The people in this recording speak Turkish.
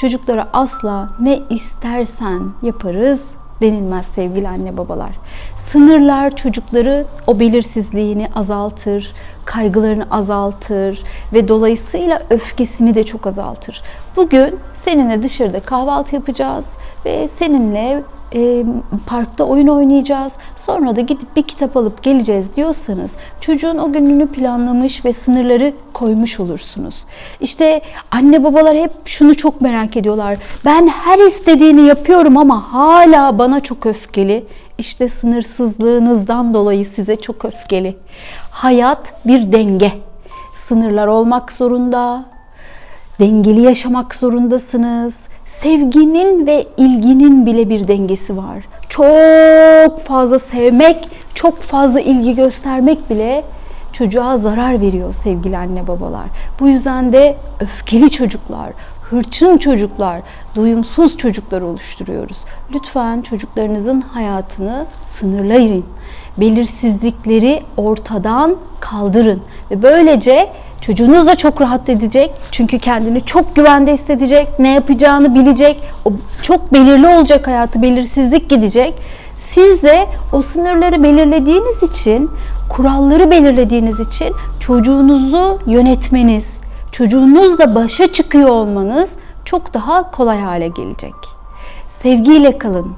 çocuklara asla ne istersen yaparız denilmez sevgili anne babalar. Sınırlar çocukları o belirsizliğini azaltır, kaygılarını azaltır ve dolayısıyla öfkesini de çok azaltır. Bugün seninle dışarıda kahvaltı yapacağız ve seninle e, parkta oyun oynayacağız. Sonra da gidip bir kitap alıp geleceğiz diyorsanız çocuğun o gününü planlamış ve sınırları koymuş olursunuz. İşte anne babalar hep şunu çok merak ediyorlar. Ben her istediğini yapıyorum ama hala bana çok öfkeli. İşte sınırsızlığınızdan dolayı size çok öfkeli. Hayat bir denge. Sınırlar olmak zorunda. Dengeli yaşamak zorundasınız. Sevginin ve ilginin bile bir dengesi var. Çok fazla sevmek, çok fazla ilgi göstermek bile çocuğa zarar veriyor sevgili anne babalar. Bu yüzden de öfkeli çocuklar, hırçın çocuklar, duyumsuz çocuklar oluşturuyoruz. Lütfen çocuklarınızın hayatını sınırlayın. Belirsizlikleri ortadan kaldırın ve böylece çocuğunuz da çok rahat edecek. Çünkü kendini çok güvende hissedecek, ne yapacağını bilecek. O çok belirli olacak hayatı, belirsizlik gidecek. Siz de o sınırları belirlediğiniz için, kuralları belirlediğiniz için çocuğunuzu yönetmeniz, çocuğunuzla başa çıkıyor olmanız çok daha kolay hale gelecek. Sevgiyle kalın.